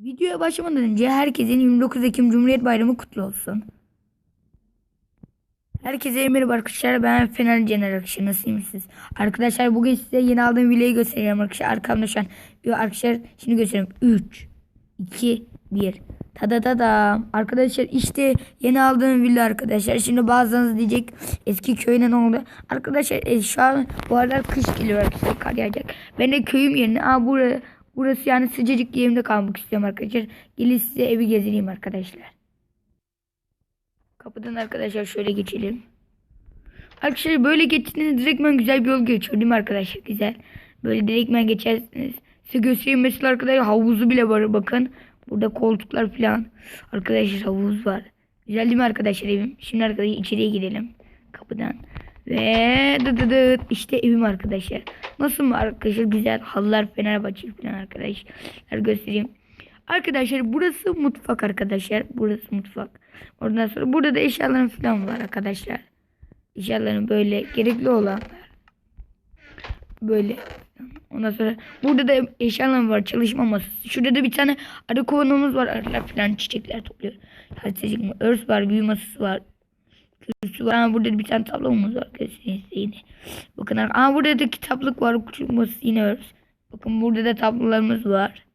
Videoya başlamadan önce herkesin 29 Ekim Cumhuriyet Bayramı kutlu olsun. Herkese merhaba arkadaşlar. Ben Fener Cener. Nasılsınız? Arkadaşlar bugün size yeni aldığım villayı göstereceğim arkadaşlar. Arkamda şu an. Arkadaşlar şimdi göstereyim. 3, 2, 1. Tada tada. Arkadaşlar işte yeni aldığım villa arkadaşlar. Şimdi bazılarınız diyecek eski köyüne ne oldu? Arkadaşlar e, şu an bu aralar kış geliyor arkadaşlar. Kar yağacak. Ben de köyüm yerine. Aa burası, burası yani sıcacık yerimde kalmak istiyorum arkadaşlar. Gelin size evi gezdireyim arkadaşlar. Kapıdan arkadaşlar şöyle geçelim. Arkadaşlar böyle geçtiğinizde direktmen güzel bir yol geçiyor değil mi arkadaşlar? Güzel. Böyle direktmen geçersiniz. Size göstereyim mesela arkadaşlar havuzu bile var bakın. Burada koltuklar falan. Arkadaşlar havuz var. Güzel değil mi arkadaşlar evim? Şimdi arkadaşlar içeriye gidelim. Kapıdan. Ve dı dı dı işte evim arkadaşlar. Nasıl mı arkadaşlar? Güzel halılar Fenerbahçe falan arkadaşlar göstereyim. Arkadaşlar burası mutfak arkadaşlar. Burası mutfak. Ondan sonra burada da eşyalarım falan var arkadaşlar. Eşyalarım böyle gerekli olanlar. Böyle. Ondan sonra burada da eşyalarım var. Çalışma masası. Şurada da bir tane arı kovanımız var. Arılar falan çiçekler topluyor. Mı? Örs var. Büyü masası var. Kürsü var. Ama burada da bir tane tablomuz var. Size yine. Bakın. Aa burada da kitaplık var. Küçük masası yine. Bakın burada da tablolarımız var.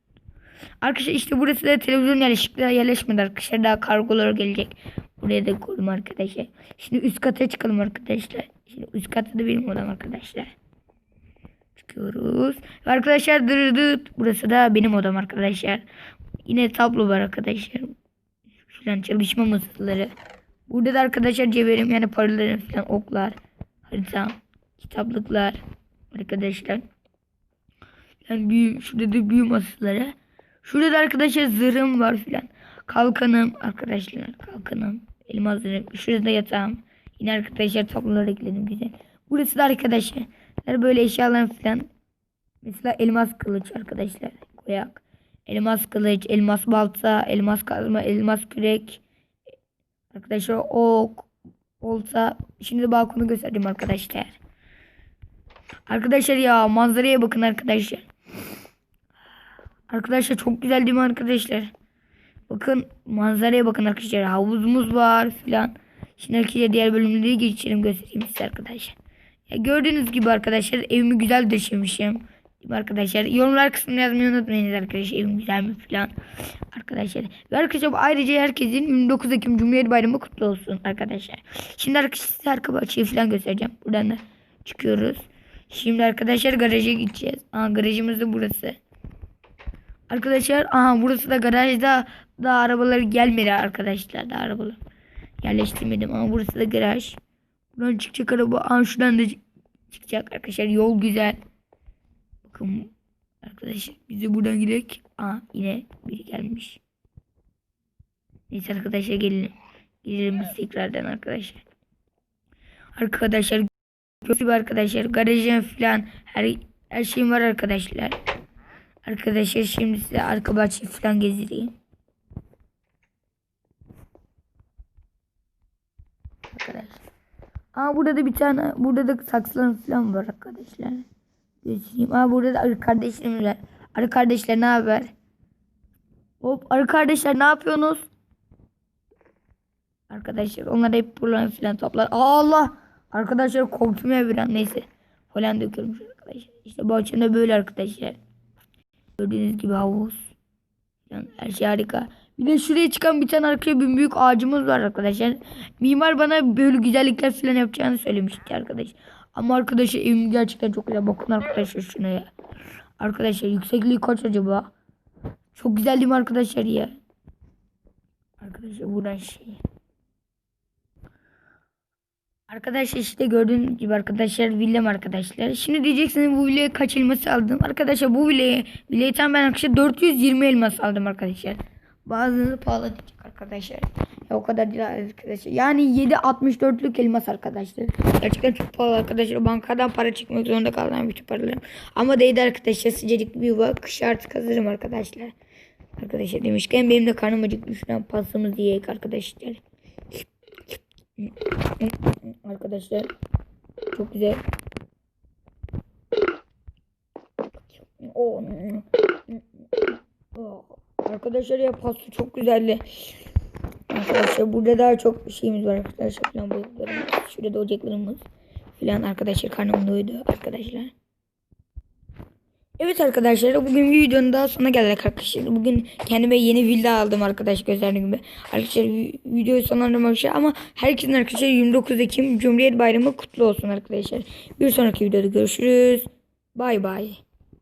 Arkadaşlar işte burası da televizyon yerleşikler yerleşmedi arkadaşlar. Daha kargolar gelecek. Buraya da koydum arkadaşlar. Şimdi üst kata çıkalım arkadaşlar. Şimdi üst katta da benim odam arkadaşlar. Çıkıyoruz. Arkadaşlar dır dır. Burası da benim odam arkadaşlar. Yine tablo var arkadaşlar. Şuradan çalışma masaları. Burada da arkadaşlar cevherim yani paralarım falan oklar. Haritam. Kitaplıklar. Arkadaşlar. Yani büyü, şurada da büyü masaları. Şurada da arkadaşlar zırhım var filan. Kalkanım arkadaşlar. Kalkanım. Elmas. Şurada da yatağım. Yine arkadaşlar tabloları ekledim güzel. Burası da arkadaşlar. Böyle eşyalarım filan. Mesela elmas kılıç arkadaşlar. Koyak. Elmas kılıç, elmas balta, elmas kazma, elmas kürek. Arkadaşlar ok, olta. Şimdi balkonu göstereyim arkadaşlar. Arkadaşlar ya manzaraya bakın arkadaşlar. Arkadaşlar çok güzel değil mi arkadaşlar? Bakın manzaraya bakın arkadaşlar. Havuzumuz var filan. Şimdi arkadaşlar diğer bölümleri geçelim göstereyim size arkadaşlar. Ya gördüğünüz gibi arkadaşlar evimi güzel döşemişim. Arkadaşlar? Yorumlar kısmına yazmayı unutmayınız arkadaşlar. Evim güzel mi filan. Arkadaşlar. Ve arkadaşlar ayrıca herkesin 29 Ekim Cumhuriyet Bayramı kutlu olsun arkadaşlar. Şimdi arkadaşlar size arka bahçeyi filan göstereceğim. Buradan da çıkıyoruz. Şimdi arkadaşlar garaja gideceğiz. Aa garajımız da burası. Arkadaşlar aha burası da garajda da arabalar gelmedi arkadaşlar da arabalar yerleştirmedim ama burası da garaj. Buradan çıkacak araba. Aa şuradan da çıkacak arkadaşlar yol güzel. Bakın arkadaşlar biz de buradan gidelim. Aa yine biri gelmiş. Neyse arkadaşlar gelin. Gidelim biz tekrardan arkadaşlar. Arkadaşlar gibi arkadaşlar garajım falan her, her şeyim var arkadaşlar. Arkadaşlar şimdi size arka bahçeyi falan gezdireyim. Arkadaşlar. Aa burada da bir tane burada da saksılarım falan var arkadaşlar. Göstereyim. Aa burada da arı kardeşlerim var. Arı kardeşler ne haber? Hop arı kardeşler ne yapıyorsunuz? Arkadaşlar onlar hep buradan falan toplar. Allah! Arkadaşlar korktum ya neyse. Falan şu arkadaşlar. İşte bahçemde böyle arkadaşlar. Gördüğünüz gibi havuz. Yani her şey harika. Bir de şuraya çıkan bir tane arkaya bir büyük ağacımız var arkadaşlar. Mimar bana böyle güzellikler falan yapacağını söylemişti arkadaş. Ama arkadaşlar evim gerçekten çok güzel. Bakın arkadaşlar şuna ya. Arkadaşlar yüksekliği kaç acaba? Çok güzel değil mi arkadaşlar ya? Arkadaşlar buradan şey. Arkadaşlar işte gördüğünüz gibi arkadaşlar villam arkadaşlar. Şimdi diyeceksiniz bu villaya kaç elmas aldım? Arkadaşlar bu villaya villayı tam ben arkadaşlar 420 elmas aldım arkadaşlar. Bazıları pahalı diyecek arkadaşlar. Ya o kadar değil arkadaşlar. Yani 7.64'lük elmas arkadaşlar. Gerçekten çok pahalı arkadaşlar. Bankadan para çekmek zorunda kaldım bütün paralarım. Ama değdi arkadaşlar. Sıcacık bir yuva. Kış artık hazırım arkadaşlar. Arkadaşlar demişken benim de karnım acıktı. Şuradan pastamızı yiyek arkadaşlar. Arkadaşlar çok güzel. Oh. Oh. Arkadaşlar ya pasta çok güzeldi. Arkadaşlar burada daha çok şeyimiz var arkadaşlar falan balıklarımız. Şurada ocaklarımız falan arkadaşlar karnım doydu arkadaşlar. Evet arkadaşlar bugün bir videonun daha sonuna geldik arkadaşlar. Bugün kendime yeni villa aldım arkadaş gösterdiğim gibi. Arkadaşlar vi- videoyu sonlandırmak için ama herkesin arkadaşlar 29 Ekim Cumhuriyet Bayramı kutlu olsun arkadaşlar. Bir sonraki videoda görüşürüz. Bay bay.